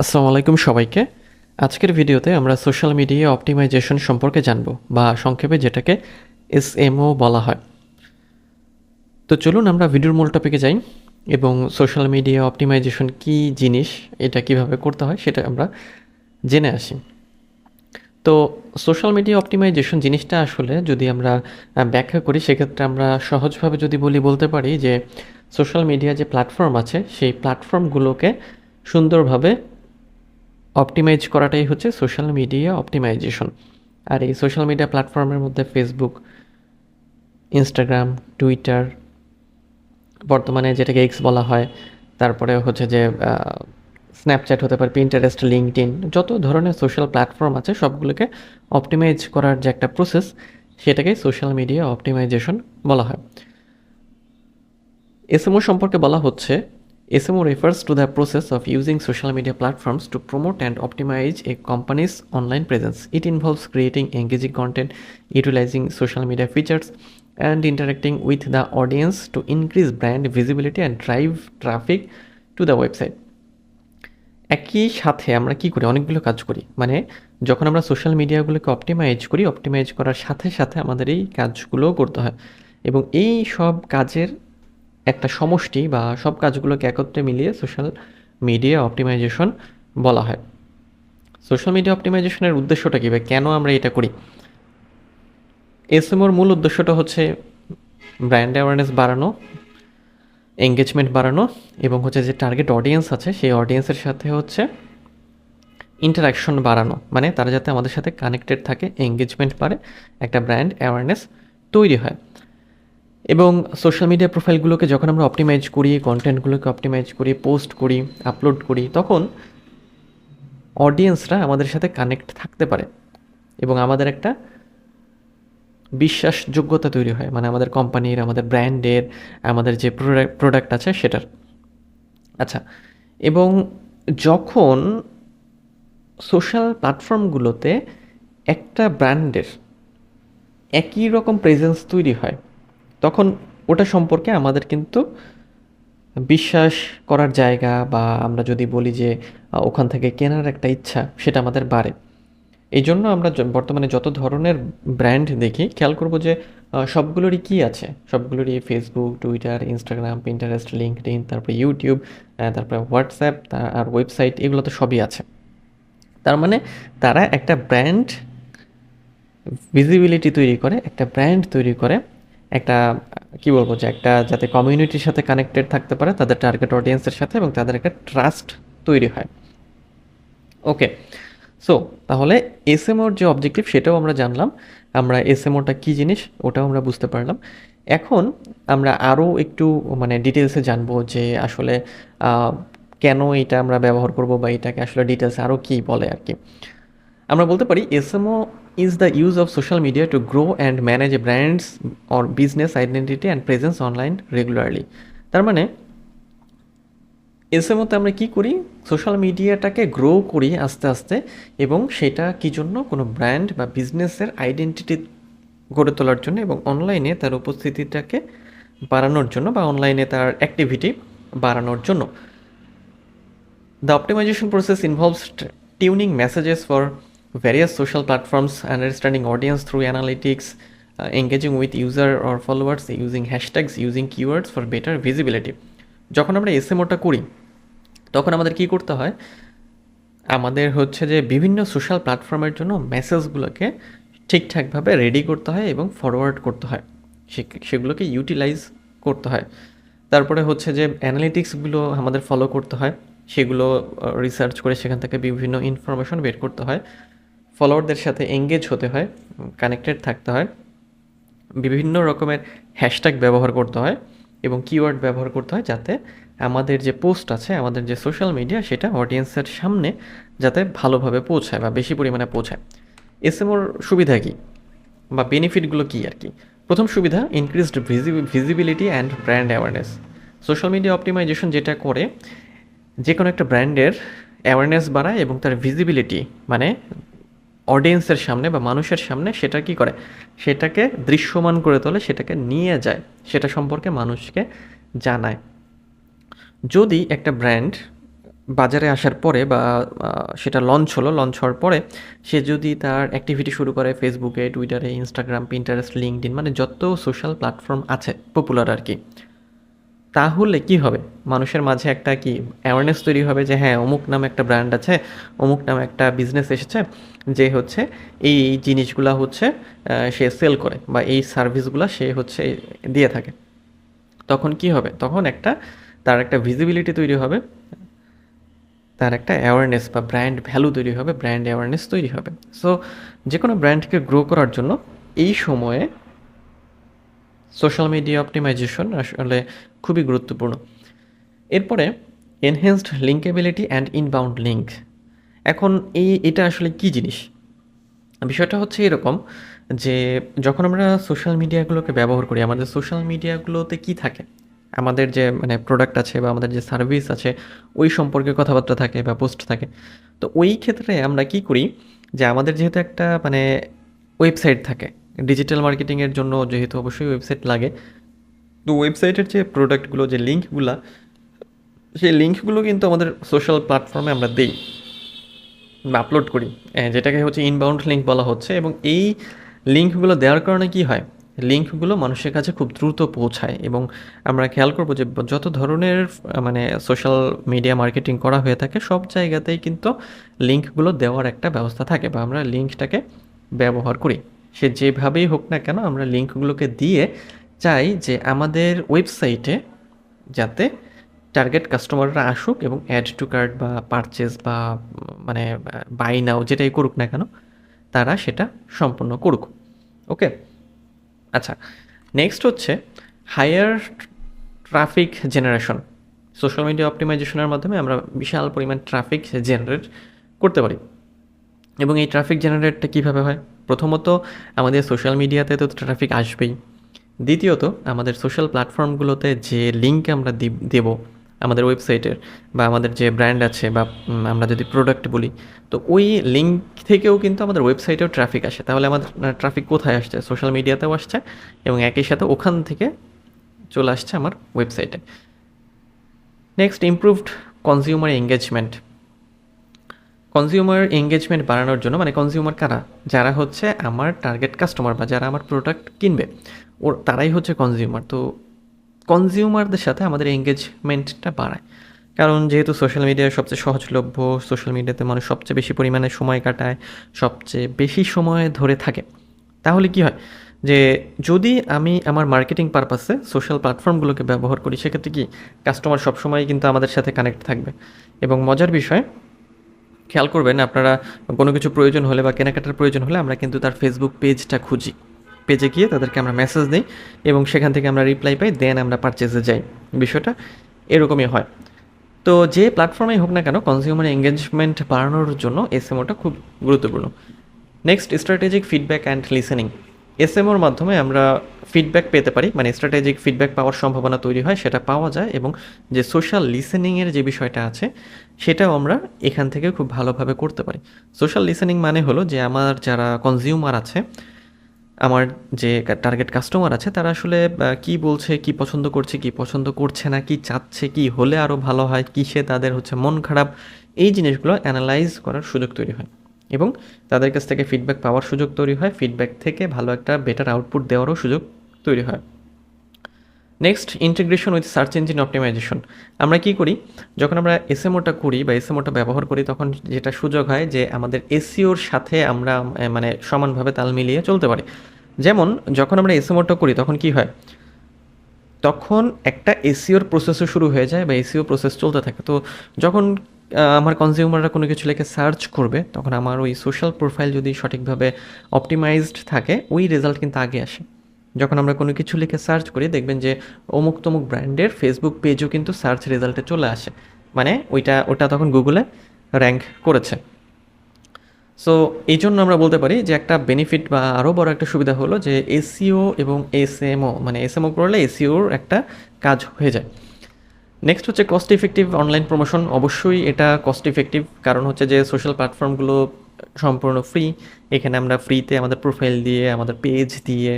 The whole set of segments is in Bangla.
আসসালামু আলাইকুম সবাইকে। আজকের ভিডিওতে আমরা সোশ্যাল মিডিয়া অপটিমাইজেশন সম্পর্কে জানব বা সংক্ষেপে যেটাকে এসএমও বলা হয়। তো চলুন আমরা ভিডিওর মূল টপিকে যাই এবং সোশ্যাল মিডিয়া অপটিমাইজেশন কি জিনিস, এটা কীভাবে করতে হয় সেটা আমরা জেনে আসি। তো সোশ্যাল মিডিয়া অপটিমাইজেশন জিনিসটা আসলে যদি আমরা ব্যাখ্যা করি সেক্ষেত্রে আমরা সহজভাবে যদি বলি, বলতে পারি যে সোশ্যাল মিডিয়া যে প্ল্যাটফর্ম আছে, সেই প্ল্যাটফর্মগুলোকে সুন্দরভাবে অপটিমাইজ করাটাই হচ্ছে সোশ্যাল মিডিয়া অপটিমাইজেশন আর এই সোশ্যাল মিডিয়া প্ল্যাটফর্মের মধ্যে ফেসবুক ইনস্টাগ্রাম টুইটার বর্তমানে যেটাকে এক্স বলা হয় তারপরে হচ্ছে যে স্ন্যাপচ্যাট হতে পারে পিন্টারেস্ট লিঙ্কডিন যত ধরনের সোশ্যাল প্ল্যাটফর্ম আছে, সবগুলোকে অপটিমাইজ করার যে একটা প্রসেস সেটাকে সোশ্যাল মিডিয়া অপটিমাইজেশন বলা হয়। এসএমও সম্পর্কে বলা হচ্ছে এসএমও refers to the process of using social media platforms to promote and optimize a company's online presence. It involves creating engaging content, utilizing social media features, and interacting with the audience to increase brand visibility and drive traffic to the website. একই সাথে আমরা কি করি অনেকগুলো কাজ করি মানে যখন আমরা সোশ্যাল মিডিয়াগুলোকে অপটিমাইজ করি অপটিমাইজ করার সাথে সাথে আমাদের এই কাজগুলোও করতে হয় এবং এই সব কাজের একটা সমষ্টি বা সব কাজগুলোকে একত্রে মিলিয়ে সোশ্যাল মিডিয়া অপটিমাইজেশন বলা হয়। সোশ্যাল মিডিয়া অপটিমাইজেশনের উদ্দেশ্যটা কী বা কেন আমরা এটা করি? এসএমওর মূল উদ্দেশ্যটা হচ্ছে ব্র্যান্ড অ্যাওয়ারনেস বাড়ানো এঙ্গেজমেন্ট বাড়ানো এবং হচ্ছে যে টার্গেট অডিয়েন্স আছে, সেই অডিয়েন্সের সাথে হচ্ছে ইন্টারাকশন বাড়ানো। মানে তারা যাতে আমাদের সাথে কানেক্টেড থাকে এঙ্গেজমেন্ট বাড়ে, একটা ব্র্যান্ড অ্যাওয়ারনেস তৈরি হয়। এবং সোশ্যাল মিডিয়া প্রোফাইলগুলোকে যখন আমরা অপটিমাইজ করি কন্টেন্টগুলোকে অপটিমাইজ করি পোস্ট করি আপলোড করি, তখন অডিয়েন্সরা আমাদের সাথে কানেক্ট থাকতে পারে এবং আমাদের একটা বিশ্বাসযোগ্যতা তৈরি হয়। মানে আমাদের কোম্পানির আমাদের ব্র্যান্ডের আমাদের যে প্রোডাক্ট আছে সেটার। আচ্ছা এবং যখন সোশ্যাল প্ল্যাটফর্মগুলোতে একটা ব্র্যান্ডের একই রকম প্রেজেন্স তৈরি হয় তখন ওটা সম্পর্কে আমাদের কিন্তু বিশ্বাস করার জায়গা বা আমরা যদি বলি যে ওখান থেকে কেনার একটা ইচ্ছা, সেটা আমাদের বাড়ে। এই জন্য আমরা বর্তমানে যত ধরনের ব্র্যান্ড দেখি, খেয়াল করব যে সবগুলোরই কি আছে? সবগুলোরই Facebook Twitter Instagram Pinterest LinkedIn তারপরে ইউটিউব তারপরে হোয়াটসঅ্যাপ আর ওয়েবসাইট এগুলো তো সবই আছে। তার মানে তারা একটা ব্র্যান্ড ভিজিবিলিটি তৈরি করে, একটা ব্র্যান্ড তৈরি করে একটা, কি বলব যে একটা যাতে কমিউনিটির সাথে কানেক্টেড থাকতে পারে, তাদের টার্গেট অডিয়েন্সের সাথে এবং তাদের একটা ট্রাস্ট তৈরি হয়। ওকে সো তাহলে এস এসএমওর যে অবজেক্টিভ সেটাও আমরা জানলাম। আমরা এসএমওটা কী জিনিস ওটাও আমরা বুঝতে পারলাম। এখন আমরা আরও একটু মানে ডিটেলসে জানব যে আসলে কেন এটা আমরা ব্যবহার করব বা এটাকে আসলে ডিটেলসে আরও কী বলে আর কি। আমরা বলতে পারি SMO is the use of social media to grow and manage a brands or business identity and presence online regularly তার মানে এসএমওতে আমরা কি করি? সোশ্যাল মিডিয়াটাকে গ্রো করি আস্তে আস্তে এবং সেটা কি জন্য? কোনো ব্র্যান্ড বা বিজনেসের আইডেন্টিটি গড়ে তোলার জন্য এবং অনলাইনে তার উপস্থিতিটাকে বাড়ানোর জন্য বা অনলাইনে তার অ্যাক্টিভিটি বাড়ানোর জন্য। The optimization process involves t- tuning messages for various social platforms, understanding audience through analytics, uh, engaging with user or followers, using hashtags, using keywords for better visibility. যখন আমরা এসএমওটা করি তখন আমাদের কি করতে হয়? আমাদের হচ্ছে যে বিভিন্ন সোশ্যাল প্ল্যাটফর্মের জন্য মেসেজগুলোকে ঠিকঠাকভাবে রেডি করতে হয় এবং ফরওয়ার্ড করতে হয়। সেগুলোকে ইউটিলাইজ করতে হয়। তারপরে হচ্ছে যে অ্যানালিটিক্সগুলো আমাদের ফলো করতে হয়। সেগুলো রিসার্চ করে সেখান থেকে বিভিন্ন ইনফরমেশন বের করতে হয়। ফলোয়ারদের সাথে এঙ্গেজ হতে হয় কানেক্টেড থাকতে হয়, বিভিন্ন রকমের হ্যাশট্যাগ ব্যবহার করতে হয় এবং কিওয়ার্ড ব্যবহার করতে হয় যাতে আমাদের যে পোস্ট আছে, আমাদের যে সোশ্যাল মিডিয়া সেটা অডিয়েন্সের সামনে যাতে ভালোভাবে পৌঁছায় বা বেশি পরিমাণে পৌঁছায়। এসএমওর সুবিধা কী বা বেনিফিটগুলো কী আর কি? প্রথম সুবিধা increased visibility and brand awareness social media optimization যেটা করে যে কোনো একটা ব্র্যান্ডের অ্যাওয়ারনেস বাড়ায় এবং তার ভিজিবিলিটি মানে অডিয়েন্সের সামনে বা মানুষের সামনে সেটা কি করে? সেটাকে দৃশ্যমান করে তোলে, সেটাকে নিয়ে যায়, সেটা সম্পর্কে মানুষকে জানায়। যদি একটা ব্র্যান্ড বাজারে আসার পরে বা সেটা লঞ্চ হলো লঞ্চ হওয়ার পরে সে যদি তার অ্যাক্টিভিটি শুরু করে ফেসবুকে টুইটারে ইনস্টাগ্রাম পিন্টারেস্ট লিঙ্কডিন মানে যত সোশ্যাল প্ল্যাটফর্ম আছে পপুলার আর কি তাহলে কি হবে? মানুষের মাঝে একটা কি অ্যাওয়ারনেস তৈরি হবে যে হ্যাঁ অমুক নামে একটা ব্র্যান্ড আছে, অমুক নামে একটা বিজনেস এসেছে, যে হচ্ছে এই জিনিসগুলা হচ্ছে সে সেল করে বা এই সার্ভিসগুলো সে হচ্ছে দিয়ে থাকে। তখন কি হবে? তখন একটা, তার একটা ভিজিবিলিটি তৈরি হবে, তার একটা অ্যাওয়ারনেস বা ব্র্যান্ড ভ্যালু তৈরি হবে ব্র্যান্ড অ্যাওয়ারনেস তৈরি হবে। সো যে কোনো ব্র্যান্ডকে গ্রো করার জন্য এই সময়ে সোশ্যাল মিডিয়া অপটিমাইজেশন আসলে খুবই গুরুত্বপূর্ণ। এরপরে enhanced linkability and inbound link এখন এই, এটা আসলে কি জিনিস? বিষয়টা হচ্ছে এরকম যে, যখন আমরা সোশ্যাল মিডিয়াগুলোকে ব্যবহার করি, আমাদের সোশ্যাল মিডিয়াগুলোতে কি থাকে? আমাদের যে মানে প্রোডাক্ট আছে বা আমাদের যে সার্ভিস আছে, ওই সম্পর্কে কথাবার্তা থাকে বা পোস্ট থাকে। তো ওই ক্ষেত্রে আমরা কি করি যে, আমাদের যেহেতু একটা মানে ওয়েবসাইট থাকে ডিজিটাল মার্কেটিংয়ের জন্য যেহেতু অবশ্যই ওয়েবসাইট লাগে তো ওয়েবসাইটের যে প্রোডাক্টগুলো যে লিঙ্কগুলো সেই লিঙ্কগুলো কিন্তু আমাদের সোশ্যাল প্ল্যাটফর্মে আমরা দিই আপলোড করি। এ, যেটাকে হচ্ছে ইনবাউন্ড লিঙ্ক বলা হচ্ছে এবং এই লিঙ্কগুলো দেওয়ার কারণে কি হয়? লিঙ্কগুলো মানুষের কাছে খুব দ্রুত পৌঁছায় এবং আমরা খেয়াল করব যে যত ধরনের মানে সোশ্যাল মিডিয়া মার্কেটিং করা হয়ে থাকে সব জায়গাতেই কিন্তু লিঙ্কগুলো দেওয়ার একটা ব্যবস্থা থাকে বা আমরা লিঙ্কটাকে ব্যবহার করি। সে যেভাবেই হোক না কেন আমরা লিঙ্কগুলোকে দিয়ে চাই যে আমাদের ওয়েবসাইটে যাতে টার্গেট কাস্টমাররা আসুক এবং অ্যাড টু কার্ট বা পারচেস বা মানে বাই নাও যেটাই করুক না কেন, তারা সেটা সম্পূর্ণ করুক। ওকে আচ্ছা নেক্সট হচ্ছে higher traffic generation social media অপটিমাইজেশনের মাধ্যমে আমরা বিশাল পরিমাণ ট্রাফিক জেনারেট করতে পারি। এবং এই ট্রাফিক জেনারেটটা কীভাবে হয়? প্রথমত, আমাদের সোশ্যাল মিডিয়াতে তো ট্রাফিক আসবেই। দ্বিতীয়ত, আমাদের সোশ্যাল প্ল্যাটফর্মগুলোতে যে লিঙ্ক আমরা দিব- আমাদের ওয়েবসাইটের বা আমাদের যে ব্র্যান্ড আছে বা আমরা যদি প্রোডাক্ট বলি, তো ওই লিঙ্ক থেকেও কিন্তু আমাদের ওয়েবসাইটেও ট্রাফিক আসে। তাহলে আমাদের ট্রাফিক কোথায় আসছে? সোশ্যাল মিডিয়াতেও আসছে এবং একই সাথে ওখান থেকে চলে আসছে আমার ওয়েবসাইটে next improved consumer engagement consumer engagement বাড়ানোর জন্য মানে কনজিউমার কারা? যারা হচ্ছে আমার টার্গেট কাস্টমার বা যারা আমার প্রোডাক্ট কিনবে, ওর, তারাই হচ্ছে কনজিউমার তো কনজিউমারদের সাথে আমাদের এঙ্গেজমেন্টটা বাড়ায়। কারণ যেহেতু সোশ্যাল মিডিয়ায় সবচেয়ে সহজলভ্য সোশ্যাল মিডিয়াতে মানুষ সবচেয়ে বেশি পরিমাণে সময় কাটায়, সবচেয়ে বেশি সময় ধরে থাকে, তাহলে কি হয়? যে যদি আমি আমার মার্কেটিং পারপাসে সোশ্যাল প্ল্যাটফর্মগুলোকে ব্যবহার করি, সেক্ষেত্রে কি কাস্টমার সবসময় কিন্তু আমাদের সাথে কানেক্ট থাকবে। এবং মজার বিষয় খেয়াল করবেন, আপনারা কোনো কিছু প্রয়োজন হলে বা কেনাকাটার প্রয়োজন হলে আমরা কিন্তু তার ফেসবুক পেজটা খুঁজি। পেজে গিয়ে তাদেরকে আমরা মেসেজ দিই এবং সেখান থেকে আমরা রিপ্লাই পাই দেন আমরা পারচেজে যাই। বিষয়টা এরকমই হয়। তো যে প্ল্যাটফর্মেই হোক না কেন কনজিউমার এঙ্গেজমেন্ট বাড়ানোর জন্য এসএমওটা খুব গুরুত্বপূর্ণ। Next strategic feedback and listening এসএমওর মাধ্যমে আমরা ফিডব্যাক পেতে পারি মানে স্ট্র্যাটেজিক ফিডব্যাক পাওয়ার সম্ভাবনা তৈরি হয়, সেটা পাওয়া যায় এবং যে সোশ্যাল লিসেনিংয়ের যে বিষয়টা আছে, সেটাও আমরা এখান থেকে খুব ভালোভাবে করতে পারি। সোশ্যাল লিসেনিং মানে হলো যে আমার যারা কনজিউমার আছে, আমার যে টার্গেট কাস্টমার আছে, তারা আসলে কি বলছে, কি পছন্দ করছে, কি পছন্দ করছে না, কি চাচ্ছে, কি হলে আরও ভালো হয়, কিসে তাদের হচ্ছে মন খারাপ, এই জিনিসগুলো অ্যানালাইজ করার সুযোগ তৈরি হয়। এবং তাদের কাছ থেকে ফিডব্যাক পাওয়ার সুযোগ তৈরি হয়। ফিডব্যাক থেকে ভালো একটা বেটার আউটপুট দেওয়ারও সুযোগ তৈরি হয়। Next integration with search engine optimization আমরা কি করি? যখন আমরা এসএমওটা করি বা এসএমওটা ব্যবহার করি, তখন যেটা সুযোগ হয় যে আমাদের এসিওর সাথে আমরা মানে সমানভাবে তাল মিলিয়ে চলতে পারি। যেমন, যখন আমরা এসএমওটা করি, তখন কি হয়? তখন একটা এসিওর প্রসেসও শুরু হয়ে যায় বা এসিও প্রসেস চলতে থাকে। তো যখন আমার কনজিউমাররা কোনো কিছু লেখে সার্চ করবে, তখন আমার ওই সোশ্যাল প্রোফাইল যদি সঠিকভাবে অপটিমাইজড থাকে, ওই রেজাল্ট কিন্তু আগে আসে। যখন আমরা কোনো কিছু লিখে সার্চ করি, দেখবেন যে অমুক তমুক ব্র্যান্ডের ফেসবুক পেজও কিন্তু সার্চ রেজাল্টে চলে আসে। মানে ওইটা, ওটা তখন গুগলে র্যাঙ্ক করেছে। সো এই জন্য আমরা বলতে পারি যে একটা বেনিফিট বা আরও বড় একটা সুবিধা হলো যে এসিও এবং এসএমও মানে এসএমও করলে এসিওর একটা কাজ হয়ে যায়। নেক্সট হচ্ছে কস্ট ইফেক্টিভ অনলাইন প্রমোশন অবশ্যই এটা কস্ট ইফেক্টিভ কারণ হচ্ছে যে সোশ্যাল প্ল্যাটফর্মগুলো সম্পূর্ণ ফ্রি এখানে আমরা ফ্রিতে আমাদের প্রোফাইল দিয়ে, আমাদের পেজ দিয়ে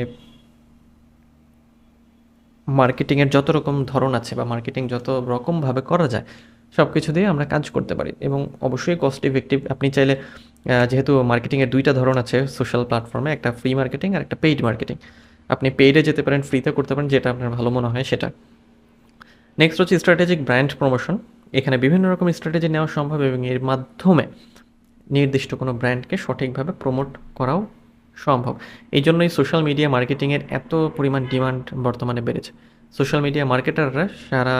মার্কেটিংয়ের যত রকম ধরন আছে বা মার্কেটিং যত রকমভাবে করা যায় সব কিছু দিয়ে আমরা কাজ করতে পারি। এবং অবশ্যই কস্ট ইফেক্টিভ আপনি চাইলে যেহেতু মার্কেটিংয়ের দুইটা ধরন আছে সোশ্যাল প্ল্যাটফর্মে একটা ফ্রি মার্কেটিং আর একটা পেইড মার্কেটিং আপনি পেইডে যেতে পারেন ফ্রিতে করতে পারেন, যেটা আপনার ভালো মনে হয় সেটা। নেক্সট হচ্ছে স্ট্র্যাটেজিক ব্র্যান্ড প্রমোশন এখানে বিভিন্ন রকম স্ট্র্যাটেজি নেওয়া সম্ভব এবং এর মাধ্যমে নির্দিষ্ট কোনো ব্র্যান্ডকে সঠিকভাবে প্রমোট করাও সম্ভব। এই জন্যই সোশ্যাল মিডিয়া মার্কেটিংয়ের এত পরিমাণ ডিমান্ড বর্তমানে বেড়েছে। সোশ্যাল মিডিয়া মার্কেটাররা সারা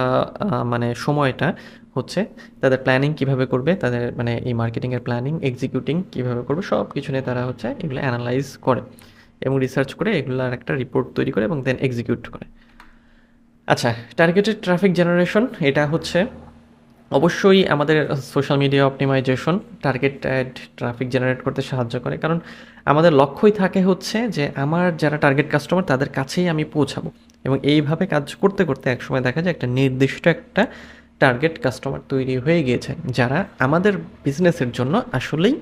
মানে সময়টা হচ্ছে তাদের প্ল্যানিং কীভাবে করবে, তাদের মানে এই মার্কেটিংয়ের প্ল্যানিং এক্সিকিউটিং কীভাবে করবে সব কিছু নিয়ে তারা হচ্ছে এগুলো অ্যানালাইজ করে এবং রিসার্চ করে এগুলোর একটা রিপোর্ট তৈরি করে এবং দেন এক্সিকিউট করে। আচ্ছা টার্গেটেড ট্রাফিক জেনারেশন এটা হচ্ছে অবশ্যই আমাদের social media optimization targeted traffic generate করতে সাহায্য করে। কারণ আমাদের লক্ষ্যই থাকে হচ্ছে যে আমার যারা টার্গেট কাস্টমার তাদের কাছেই আমি পৌঁছাবো। এবং এইভাবে কাজ করতে করতে একসময় দেখা যায় একটা নির্দিষ্ট একটা টার্গেট কাস্টমার তৈরি হয়ে গিয়েছে, যারা আমাদের বিজনেসের জন্য আসলেই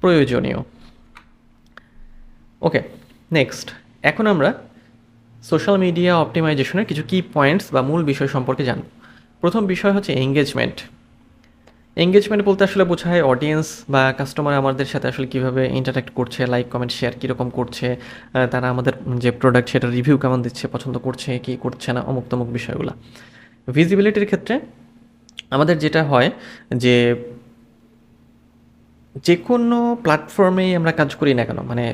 প্রয়োজনীয়। ওকে নেক্সট এখন আমরা সোশ্যাল মিডিয়া অপটিমাইজেশনের কিছু কি পয়েন্টস বা মূল বিষয় সম্পর্কে জানব। প্রথম বিষয় হচ্ছে এঙ্গেজমেন্ট এঙ্গেজমেন্ট বলতে আসলে বোঝায় অডিয়েন্স বা কাস্টমার আমাদের সাথে আসলে কীভাবে ইন্টারাক্ট করছে লাইক কমেন্ট শেয়ার কীরকম করছে তারা আমাদের যে প্রোডাক্ট সেটা রিভিউ কেমন দিচ্ছে, পছন্দ করছে, কি করছে না অমুক তমুক বিষয়গুলো। ভিজিবিলিটির ক্ষেত্রে আমাদের যেটা হয় যে যে কোনো প্ল্যাটফর্মেই আমরা কাজ করি না কেন মানে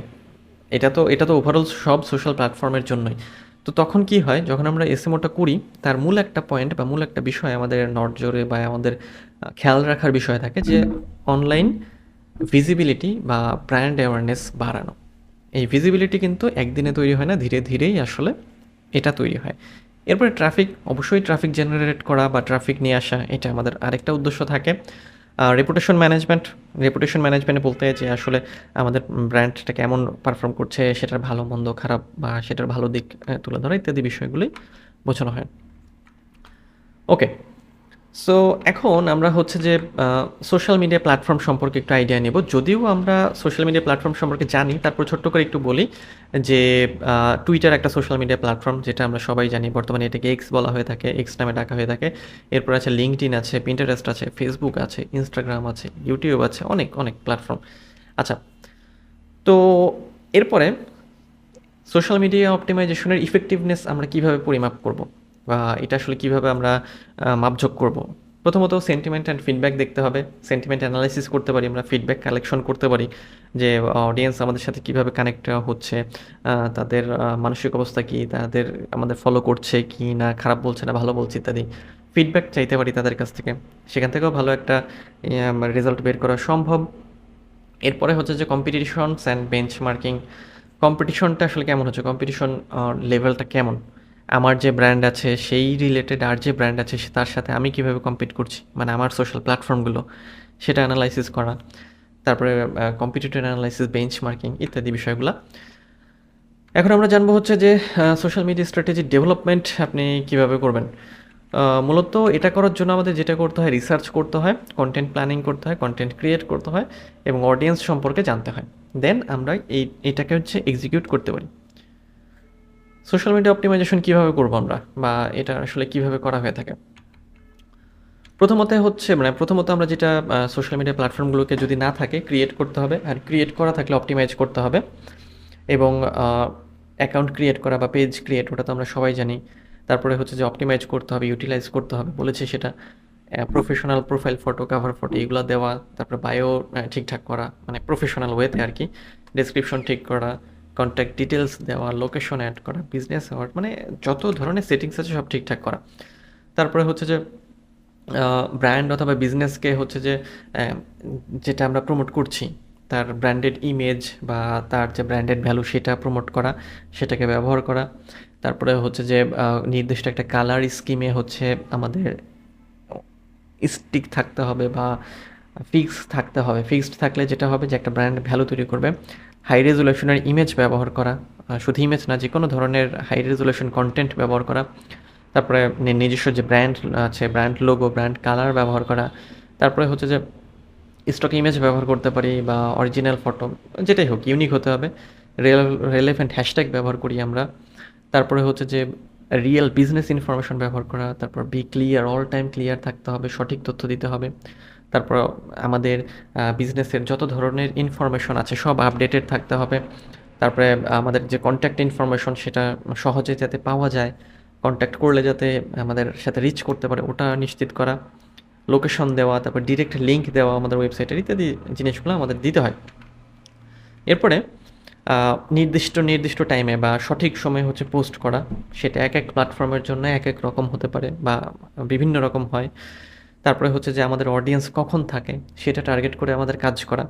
এটা তো এটা তো ওভারঅল সব সোশ্যাল প্ল্যাটফর্মের জন্যই। তো তখন কি হয়, যখন আমরা এসএমওটা করি, তার মূল একটা পয়েন্ট বা মূল একটা বিষয় আমাদের নজরে বা আমাদের খেয়াল রাখার বিষয় থাকে যে অনলাইন ভিজিবিলিটি বা ব্র্যান্ড অ্যাওয়ারনেস বাড়ানো। এই ভিজিবিলিটি কিন্তু একদিনে তৈরি হয় না, ধীরে ধীরেই আসলে এটা তৈরি হয়। এরপরে ট্রাফিক অবশ্যই ট্রাফিক জেনারেট করা বা ট্রাফিক নিয়ে আসা, এটা আমাদের আরেকটা উদ্দেশ্য থাকে। রেপুটেশন ম্যানেজমেন্ট রেপুটেশন ম্যানেজমেন্টে বলতে যে আসলে আমাদের ব্র্যান্ডটা কেমন পারফর্ম করছে, সেটার ভালো, মন্দ, খারাপ বা সেটার ভালো দিক তুলে ধরা ইত্যাদি বিষয়গুলি বোঝানো হয়। ওকে সো এখন আমরা হচ্ছে যে সোশ্যাল মিডিয়া প্ল্যাটফর্ম সম্পর্কে একটু আইডিয়া নেব। যদিও আমরা সোশ্যাল মিডিয়া প্ল্যাটফর্ম সম্পর্কে জানি, তারপর ছোট্ট করে একটু বলি যে টুইটার একটা সোশ্যাল মিডিয়া প্ল্যাটফর্ম যেটা আমরা সবাই জানি বর্তমানে এটাকে এক্স বলা হয়ে থাকে এক্স নামে ডাকা হয়ে থাকে। এরপর আছে লিঙ্কডিন আছে পিন্টারেস্ট আছে ফেসবুক আছে ইনস্টাগ্রাম আছে ইউটিউব আছে, অনেক অনেক প্ল্যাটফর্ম আচ্ছা তো এরপরে সোশ্যাল মিডিয়া অপটিমাইজেশনের ইফেক্টিভনেস আমরা কীভাবে পরিমাপ করব? এটা আসলে কীভাবে আমরা মাপঝোঁক করব? প্রথমত সেন্টিমেন্ট অ্যান্ড ফিডব্যাক দেখতে হবে। সেন্টিমেন্ট অ্যানালাইসিস করতে পারি, আমরা ফিডব্যাক কালেকশন করতে পারি যে অডিয়েন্স আমাদের সাথে কীভাবে কানেক্ট হচ্ছে তাদের মানসিক অবস্থা কি, তাদের আমাদের ফলো করছে কি না, খারাপ বলছে না, ভালো বলছে ইত্যাদি। ফিডব্যাক চাইতে পারি তাদের কাছ থেকে। সেখান থেকেও ভালো একটা রেজাল্ট বের করা সম্ভব। এরপরে হচ্ছে যে কম্পিটিশনস অ্যান্ড বেঞ্চ মার্কিং কম্পিটিশনটা আসলে কেমন হচ্ছে? কম্পিটিশন লেভেলটা কেমন? আমার যে ব্র্যান্ড আছে, সেই রিলেটেড আর যে ব্র্যান্ড আছে, সে তার সাথে আমি কীভাবে কম্পিট করছি? মানে আমার সোশ্যাল প্ল্যাটফর্মগুলো সেটা অ্যানালাইসিস করা। তারপরে কম্পিটিটিভ অ্যানালাইসিস বেঞ্চ মার্কিং ইত্যাদি বিষয়গুলো। এখন আমরা জানব হচ্ছে যে সোশ্যাল মিডিয়া স্ট্র্যাটেজি ডেভেলপমেন্ট আপনি কীভাবে করবেন? মূলত এটা করার জন্য আমাদের যেটা করতে হয় রিসার্চ করতে হয় কন্টেন্ট প্ল্যানিং করতে হয় কন্টেন্ট ক্রিয়েট করতে হয় এবং অডিয়েন্স সম্পর্কে জানতে হয়। দেন আমরা এই, এটাকে হচ্ছে এক্সিকিউট করতে পারি। সোশ্যাল মিডিয়া অপটিমাইজেশন কীভাবে করব আমরা? বা এটা আসলে কীভাবে করা হয়ে থাকে? প্রথমত হচ্ছে মানে প্রথমত আমরা যেটা সোশ্যাল মিডিয়া প্ল্যাটফর্মগুলোকে যদি না থাকে ক্রিয়েট করতে হবে। আর ক্রিয়েট করা থাকলে অপটিমাইজ করতে হবে। এবং অ্যাকাউন্ট ক্রিয়েট করা বা পেজ ক্রিয়েট ওটা তো আমরা সবাই জানি। তারপরে হচ্ছে যে অপটিমাইজ করতে হবে ইউটিলাইজ করতে হবে, বলেছে সেটা। Professional profile photo cover photo এগুলো দেওয়া, তারপরে বায়ো ঠিকঠাক করা মানে প্রফেশনাল ওয়েতে আর কি। ডেসক্রিপশন ঠিক করা কন্ট্যাক্ট ডিটেলস দেওয়া লোকেশন অ্যাড করা বিজনেস অ্যাওয়ার্ড মানে যত ধরনের সেটিংস আছে সব ঠিকঠাক করা। তারপরে হচ্ছে যে ব্র্যান্ড অথবা বিজনেসকে হচ্ছে যে যেটা আমরা প্রমোট করছি, তার ব্র্যান্ডেড ইমেজ বা তার যে ব্র্যান্ডেড ভ্যালু সেটা প্রমোট করা, সেটাকে ব্যবহার করা। তারপরে হচ্ছে যে নির্দিষ্ট একটা কালার স্কিমে হচ্ছে আমাদের স্টিক থাকতে হবে বা ফিক্স থাকতে হবে। ফিক্সড থাকলে যেটা হবে যে একটা ব্র্যান্ড ভ্যালু তৈরি করবে। হাই রেজুলেশনের ইমেজ ব্যবহার করা শুধু ইমেজ না যে কোনো ধরনের হাই রেজুলেশন কন্টেন্ট ব্যবহার করা, তারপরে নিজস্ব যে ব্র্যান্ড আছে ব্র্যান্ড লোগো ব্র্যান্ড কালার ব্যবহার করা, তারপরে হচ্ছে যে স্টক ইমেজ ব্যবহার করতে পারি বা অরিজিনাল ফটো যেটাই হোক ইউনিক হতে হবে। রেলেভেন্ট হ্যাশট্যাগ ব্যবহার করি আমরা। তারপরে হচ্ছে যে রিয়েল বিজনেস ইনফরমেশন ব্যবহার করা, তারপর be clear all time clear থাকতে হবে, সঠিক তথ্য দিতে হবে। তারপর আমাদের বিজনেসের যত ধরনের ইনফরমেশন আছে সব আপডেটেড থাকতে হবে। তারপরে আমাদের যে কন্ট্যাক্ট ইনফরমেশন সেটা সহজে যাতে পাওয়া যায় কন্ট্যাক্ট করলে যাতে আমাদের সাথে রিচ করতে পারে, ওটা নিশ্চিত করা। লোকেশন দেওয়া, তারপর ডিরেক্ট লিঙ্ক দেওয়া আমাদের ওয়েবসাইটের ইত্যাদি জিনিসগুলো আমাদের দিতে হয়। এরপরে নির্দিষ্ট নির্দিষ্ট টাইমে বা সঠিক সময়ে হচ্ছে পোস্ট করা। সেটা এক এক প্ল্যাটফর্মের জন্য এক এক রকম হতে পারে বা বিভিন্ন রকম হয়। তারপরে হচ্ছে যে আমাদের অডিয়েন্স কখন থাকে, সেটা টার্গেট করে আমাদের কাজ করা।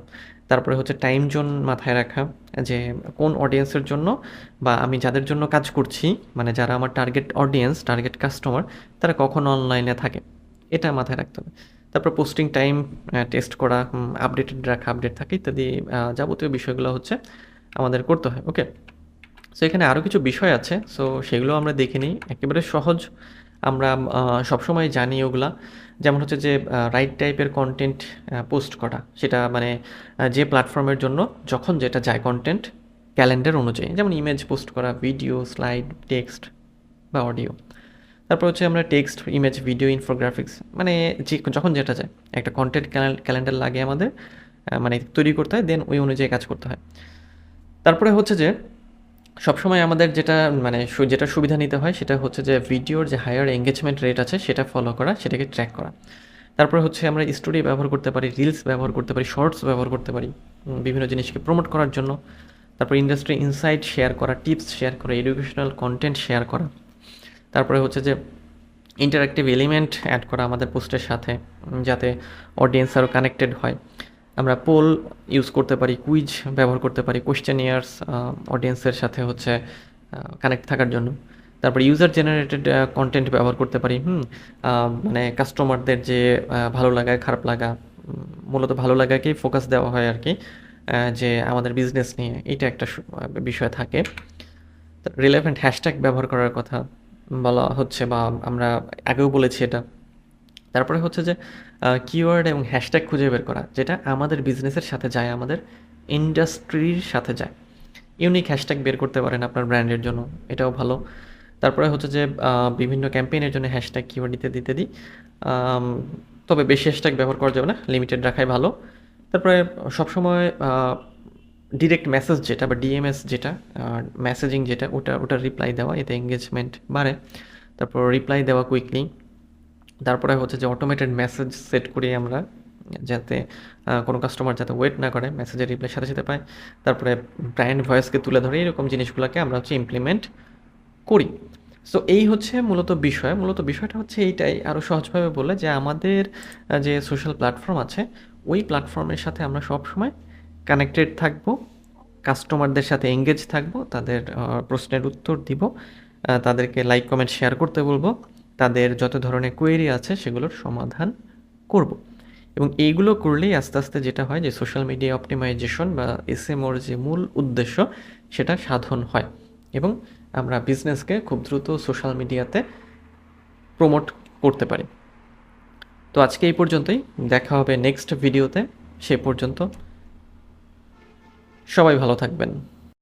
তারপরে হচ্ছে টাইম জোন মাথায় রাখা, যে কোন অডিয়েন্সের জন্য বা আমি যাদের জন্য কাজ করছি মানে যারা আমার টার্গেট অডিয়েন্স টার্গেট কাস্টমার তারা কখন অনলাইনে থাকে, এটা মাথায় রাখতে হবে। তারপর পোস্টিং টাইম টেস্ট করা আপডেটেড রাখা আপডেট থাকে ইত্যাদি যাবতীয় বিষয়গুলো হচ্ছে আমাদের করতে হয় ওকে সো এখানে আরও কিছু বিষয় আছে সো সেগুলো আমরা দেখে নিই। একেবারে সহজ আমরা সবসময় জানি ওগুলা। যেমন হচ্ছে যে রাইট টাইপের কন্টেন্ট পোস্ট করা। সেটা মানে যে প্ল্যাটফর্মের জন্য যখন যেটা যায় কন্টেন্ট ক্যালেন্ডার অনুযায়ী। যেমন ইমেজ পোস্ট করা ভিডিও স্লাইড টেক্সট বা অডিও তারপর হচ্ছে আমরা টেক্সট ইমেজ ভিডিও ইনফোগ্রাফিক্স মানে যে, যখন যেটা যায়। একটা কন্টেন্ট ক্যালেন্ডার লাগে আমাদের মানে তৈরি করতে হয় দেন ওই অনুযায়ী কাজ করতে হয়। তারপরে হচ্ছে যে সবসময় আমাদের যেটা মানে যেটা সুবিধা নিতে হয় সেটা হচ্ছে যে ভিডিওর যে হায়ার এঙ্গেজমেন্ট রেট আছে সেটা ফলো করা, সেটাকে ট্র্যাক করা। তারপরে হচ্ছে আমরা স্টোরি ব্যবহার করতে পারি রিলস ব্যবহার করতে পারি শর্টস ব্যবহার করতে পারি বিভিন্ন জিনিসকে প্রমোট করার জন্য। তারপর ইন্ডাস্ট্রি ইনসাইট শেয়ার করা টিপস শেয়ার করা এডুকেশনাল কন্টেন্ট শেয়ার করা। তারপরে হচ্ছে যে ইন্টারাক্টিভ এলিমেন্ট অ্যাড করা আমাদের পোস্টের সাথে যাতে অডিয়েন্স আরও কানেক্টেড হয়। আমরা পোল ইউজ করতে পারি, কুইজ ব্যবহার করতে পারি কোয়েশ্চেন ইয়ার্স অডিয়েন্সের সাথে হচ্ছে কানেক্ট থাকার জন্য। তারপর ইউজার জেনারেটেড কন্টেন্ট ব্যবহার করতে পারি, হুম মানে কাস্টমারদের যে ভালো লাগা খারাপ লাগা মূলত ভালো লাগাকেই ফোকাস দেওয়া হয় আর কি যে আমাদের বিজনেস নিয়ে এটা একটা বিষয় থাকে। রিলেভেন্ট হ্যাশট্যাগ ব্যবহার করার কথা বলা হচ্ছে বা আমরা আগেও বলেছি এটা। তারপরে হচ্ছে যে কিওয়ার্ড এবং হ্যাশট্যাগ খুঁজে বের করা, যেটা আমাদের বিজনেসের সাথে যায়, আমাদের ইন্ডাস্ট্রির সাথে যায়। ইউনিক হ্যাশট্যাগ বের করতে পারেন আপনার ব্র্যান্ডের জন্য, এটাও ভালো। তারপরে হচ্ছে যে বিভিন্ন ক্যাম্পেইনের জন্য হ্যাশট্যাগ কিওয়ার্ড ইত্যাদি ইত্যাদি তবে বেশি হ্যাশট্যাগ ব্যবহার করা যাবে না লিমিটেড রাখাই ভালো। তারপরে সবসময় ডিরেক্ট মেসেজ যেটা বা ডিএমএস যেটা মেসেজিং যেটা, ওটা ওটা রিপ্লাই দেওয়া, এতে এঙ্গেজমেন্ট বাড়ে। তারপর রিপ্লাই দেওয়া কুইকলি তারপরে হচ্ছে যে অটোমেটেড মেসেজ সেট করি আমরা, যাতে কোনো কাস্টমার যাতে ওয়েট না করে মেসেজের রিপ্লাই সাথে সাথে পায়। তারপরে ব্র্যান্ড ভয়েসকে তুলে ধরে এরকম জিনিসগুলোকে আমরা হচ্ছে ইমপ্লিমেন্ট করি। সো এই হচ্ছে মূলত বিষয়। মূলত বিষয়টা হচ্ছে এইটাই। আরও সহজভাবে বললে যে আমাদের যে সোশ্যাল প্ল্যাটফর্ম আছে, ওই প্ল্যাটফর্মের সাথে আমরা সবসময় কানেক্টেড থাকব কাস্টমারদের সাথে এঙ্গেজ থাকব, তাদের প্রশ্নের উত্তর দিব তাদেরকে লাইক কমেন্ট শেয়ার করতে বলব। তাদের যত ধরনের কোয়েরি আছে সেগুলোর সমাধান করব। এবং এইগুলো করলেই আস্তে আস্তে যেটা হয় যে সোশ্যাল মিডিয়া অপটিমাইজেশন বা এস এসএমওর যে মূল উদ্দেশ্য সেটা সাধন হয়। এবং আমরা বিজনেসকে খুব দ্রুত সোশ্যাল মিডিয়াতে প্রমোট করতে পারি। তো আজকে এই পর্যন্তই। দেখা হবে নেক্সট ভিডিওতে সে পর্যন্ত সবাই ভালো থাকবেন।